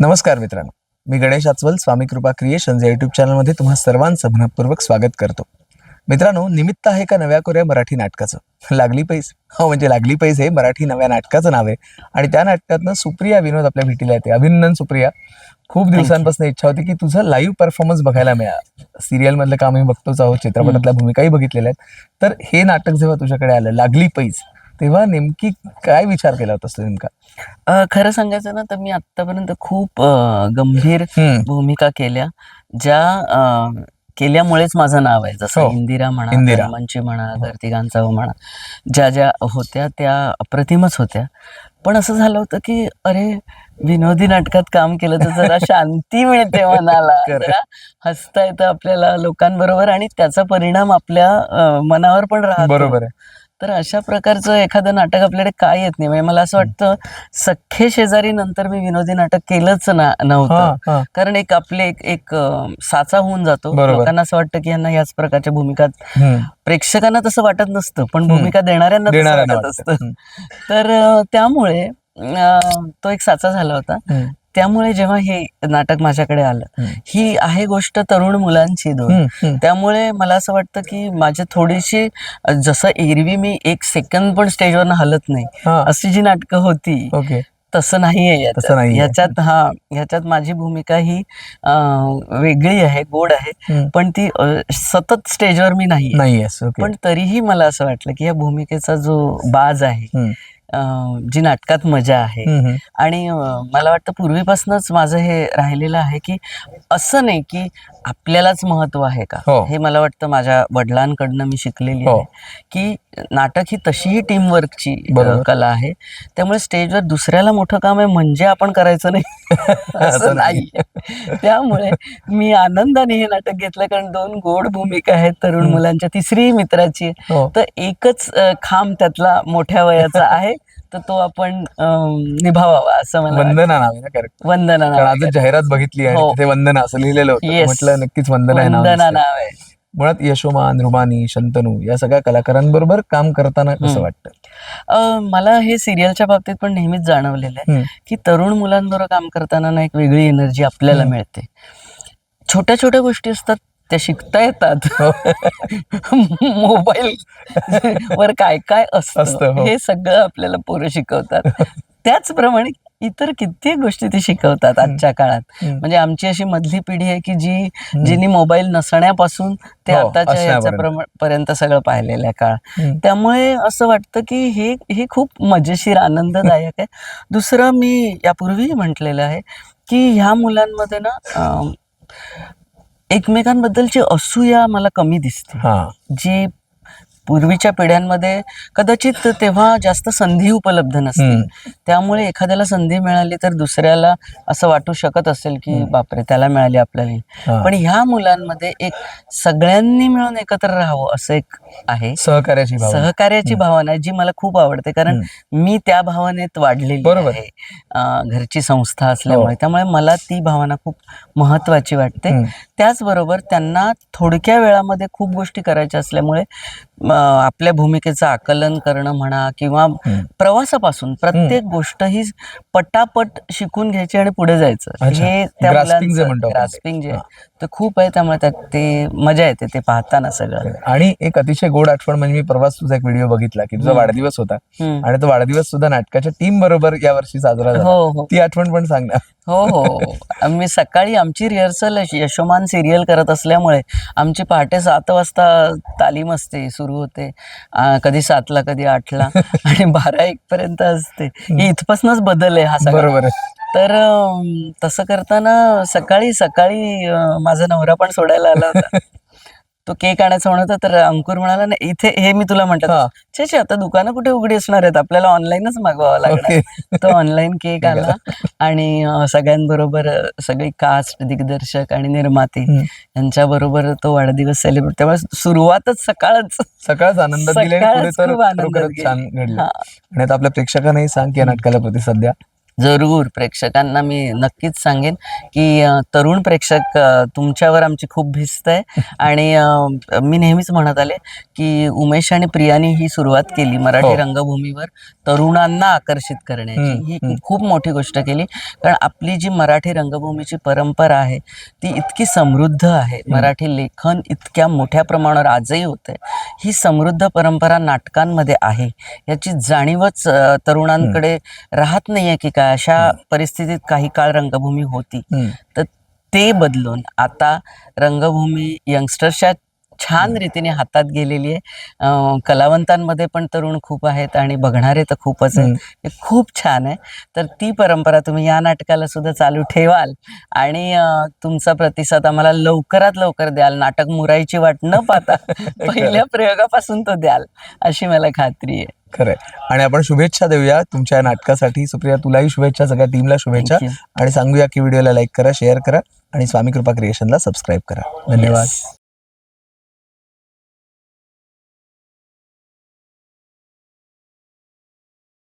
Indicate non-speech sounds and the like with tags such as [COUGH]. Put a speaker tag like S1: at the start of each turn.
S1: नमस्कार मित्रांनो. मी गणेश आचवल स्वामी कृपा क्रिएशन्स या युट्यूब चॅनलमध्ये तुम्हा सर्वांचं मनपूर्वक स्वागत करतो. मित्रांनो निमित्त आहे का नव्या कोऱ्या मराठी नाटकाचं? लागली पैस. हो म्हणजे लागली पैस हे मराठी नव्या नाटकाचं नाव आहे. आणि त्या नाटकातनं सुप्रिया विनोद आपल्या भेटीला येते. अभिनंदन सुप्रिया. खूप दिवसांपासून इच्छा होती की तुझं लाईव्ह परफॉर्मन्स बघायला मिळा सिरियल मधलं काम आम्ही बघतोच आहोत. चित्रपटातल्या भूमिकाही बघितलेल्या आहेत. तर हे नाटक जेव्हा तुझ्याकडे आलं लागली पैस तेव्हा नेमकी काय विचार केला होतास तू नेमका
S2: अ, खरं सांगायचं ना तर मी आतापर्यंत खूप अ, गंभीर
S1: हम्म.
S2: भूमिका केल्या ज्या अ, केल्यामुळेच माझं नाव आहे जसं
S1: हो.
S2: इंदिरा म्हणा
S1: इंदिरा.
S2: धर्मांची म्हणा घरतिगांचा म्हणा ज्या ज्या होत्या त्या अप्रतिमच होत्या पण असं झालं होतं की अरे विनोदी नाटकात काम केलं तर जरा [LAUGHS] शांती मिळते मनाला [LAUGHS]
S1: खरं.
S2: जरा हसता येतं आपल्याला लोकांबरोबर आणि त्याचा परिणाम आपल्या अ, मनावर पण राहतो
S1: बरोबर आहे
S2: तर अशा प्रकारचं एखादं नाटक आपल्याकडे काय येत नाही म्हणजे मला असं वाटतं सख्खे शेजारी नंतर मी विनोदी नाटक केलंच ना नव्हतं कारण एक आपले एक एक साचा होऊन जातो. लोकांना असं वाटतं की यांना याच प्रकारच्या भूमिका. प्रेक्षकांना तसं वाटत नसतं पण. भूमिका देणाऱ्यांना तसं वाटत. असतं. तर त्यामुळे तो एक साचा झाला होता. त्यामुळे जेव्हा हे नाटक माझ्याकडे आलं. ही आहे गोष्ट तरुण मुलांची दोन. त्यामुळे मला असं वाटतं की माझे थोडीशी जसं एरवी मी एक सेकंद पण स्टेजवरनं हलत नाही अशी जी नाटकं होती
S1: ओके.
S2: तसं नाहीये ह्याच्यात हा ह्याच्यात माझी भूमिका ही वेगळी आहे गोड आहे. पण ती सतत स्टेजवर मी नाही पण तरीही मला असं वाटलं की या भूमिकेचा जो बाज आहे जी नाटकात मजा आहे. आणि मला वाटतं पूर्वीपासूनच माझं हे राहिलेलं आहे की असं नाही की आपल्यालाच महत्त्व आहे का
S1: हो.
S2: हे मला वाटतं माझ्या वडिलांकडनं मी शिकलेली
S1: हो.
S2: आहे की नाटक ही तशीही टीम वर्कची
S1: बरोबर.
S2: कला आहे त्यामुळे स्टेजवर दुसऱ्याला मोठं काम आहे म्हणजे आपण करायचं नाही [LAUGHS]
S1: असं
S2: नाही त्यामुळे मी आनंदाने हे नाटक घेतलं कारण दोन गोड भूमिका आहेत तरुण. मुलांच्या तिसरी मित्राची.
S1: हो
S2: तर एकच खांब त्यातला मोठ्या वयाचा आहे तर तो आपण निभावावा असं मला वाटतं.
S1: वंदना नाव आहे ना करेक्ट
S2: वंदना
S1: कारण
S2: नाव
S1: आज जाहिरात बघितली आणि
S2: हो.
S1: तिथे वंदना असं लिहिलेलं होतं
S2: Yes.
S1: म्हटलं नक्कीच वंदना हे नाव
S2: वंदना
S1: दिसतंय.
S2: नाव आहे
S1: मुळात यशोमान रुमानी शंतनू या सगळ्या कलाकारांबरोबर काम करताना कसं. वाटतं
S2: अ, मला हे सिरियलच्या बाबतीत पण नेहमीच जाणवलेलं आहे
S1: हम्म.
S2: की तरुण मुलांबरोबर काम करताना ना एक वेगळी एनर्जी आपल्याला
S1: हम्म.
S2: मिळते छोट्या छोट्या गोष्टी असतात त्या शिकता येतात. मोबाईल वर काय काय
S1: असतं, हो.
S2: हे सगळं आपल्याला पोरं शिकवतात त्याचप्रमाणे इतर कित्येक गोष्टी ते शिकवतात आजच्या काळात. म्हणजे आमची अशी मधली पिढी आहे की जी जिनी मोबाईल नसण्यापासून ते
S1: हो,
S2: आताच्या पर्यंत सगळं पाहिलेलं आहे काळ. त्यामुळे असं वाटतं की हे हे खूप मजेशीर आनंददायक आहे दुसरं मी यापूर्वीही म्हटलेलं आहे की ह्या मुलांमध्ये ना एकमेकांबद्दलची असूया मला कमी दिसते.
S1: हा.
S2: जी पूर्वीच्या पिढ्यांमध्ये कदाचित तेव्हा जास्त संधी उपलब्ध नसते. त्यामुळे एखाद्याला संधी मिळाली तर दुसऱ्याला असं वाटू शकत असेल की बापरे त्याला मिळाली आपल्याला. पण ह्या मुलांमध्ये एक सगळ्यांनी मिळून एकत्र राहावं असं एक आहे.
S1: सहकार्याची भावना.
S2: सहकार्याची भावना जी मला खूप आवडते. कारण मी त्या भावनेत वाढलेली
S1: बरोबर.
S2: आहे. घरची संस्था असल्यामुळे.
S1: हो.
S2: त्यामुळे मला ती भावना खूप महत्वाची वाटते. त्याचबरोबर त्यांना थोडक्या वेळामध्ये खूप गोष्टी करायच्या असल्यामुळे आपल्या भूमिकेचं आकलन करणं म्हणा किंवा. प्रवासापासून प्रत्येक गोष्ट ही पटापट शिकून घ्यायची आणि पुढे जायचं. हे त्या. ग्रास्पिंग जे ते खूप आहे त्यामुळे त्यात ते मजा येते ते पाहताना सगळं
S1: आणि एक अतिशय गोड आठवण म्हणजे मी प्रवास तुझा एक व्हिडिओ बघितला की तुझा. वाढदिवस होता. आणि तो वाढदिवस सुद्धा नाटकाच्या टीम बरोबर या वर्षी साजरा झाला
S2: हो हो
S1: ती आठवण पण सांग ना
S2: हो हो. मी सकाळी आमची रिहर्सल यशोमान सिरियल करत असल्यामुळे आमची पहाटे सात वाजता तालीम असते सुरू होते. कधी सातला कधी आठला [LAUGHS] आणि बारा एक पर्यंत असते. ही इथपासूनच बदल आहे हा सगळा.
S1: बरोबर आहे.
S2: तर तसं करताना सकाळी सकाळी अं, माझा नवरा पण सोडायला आला होता. [LAUGHS] तो केक आणायचा म्हणत होता तर अंकुर म्हणाला नाही इथे हे मी तुला
S1: हा.
S2: छे छे आता दुकानं कुठे उघडी असणार आहेत? आपल्याला ऑनलाईनच मागवावं लागणार. तो ऑनलाईन केक [LAUGHS] आला आणि सगळ्यांबरोबर सगळी कास्ट दिग्दर्शक आणि निर्माते
S1: हम्म.
S2: यांच्याबरोबर तो वाढदिवस सेलिब्रेट त्यामुळे सुरुवातच सकाळच.
S1: सकाळच आनंदात दिली
S2: खूप.
S1: छान घडलं. आणि आता आपल्या प्रेक्षकांनाही सांग की नाटकाला प्रतिसाद द्या.
S2: जरूर प्रेक्षकांना मी नक्कीच सांगेन की तरुण प्रेक्षक तुमच्यावर आमची खूप भिस्त आहे. [LAUGHS] आणि मी नेहमीच म्हणत आले की उमेश आणि प्रियानी ही सुरुवात केली मराठी
S1: हो.
S2: रंगभूमीवर तरुणांना आकर्षित करण्याची. ही. खूप मोठी गोष्ट केली. कारण आपली जी मराठी रंगभूमीची परंपरा आहे ती इतकी समृद्ध आहे. मराठी लेखन इतक्या मोठ्या प्रमाणावर आजही होते ही समृद्ध परंपरा नाटकांमध्ये आहे. याची जाणीवच तरुणांकडे राहत नाहीये की काय अशा परिस्थितीत काही काळ रंगभूमी होती. तर ते बदलून आता रंगभूमी यंगस्टर्सच्या छान रीतीने हातात गेलेली आहे. कलावंतांमध्ये पण तरुण खूप आहेत आणि बघणारे तर खूपच आहेत. हे खूप छान आहे. तर ती परंपरा तुम्ही या नाटकाला सुद्धा चालू ठेवाल आणि तुमचा प्रतिसाद आम्हाला लवकरात लवकर द्याल. नाटक मुराईची वाट न पाहता [LAUGHS] पहिल्या प्रयोगापासून तो द्याल अशी मला खात्री आहे.
S1: खरंय. आणि आपण शुभेच्छा देऊया तुमच्या नाटकासाठी. सुप्रिया तुलाही शुभेच्छा सगळ्या टीमला शुभेच्छा. आणि सांगूया की व्हिडिओला लाईक करा शेअर करा आणि स्वामी कृपा क्रिएशनला सबस्क्राईब करा. धन्यवाद.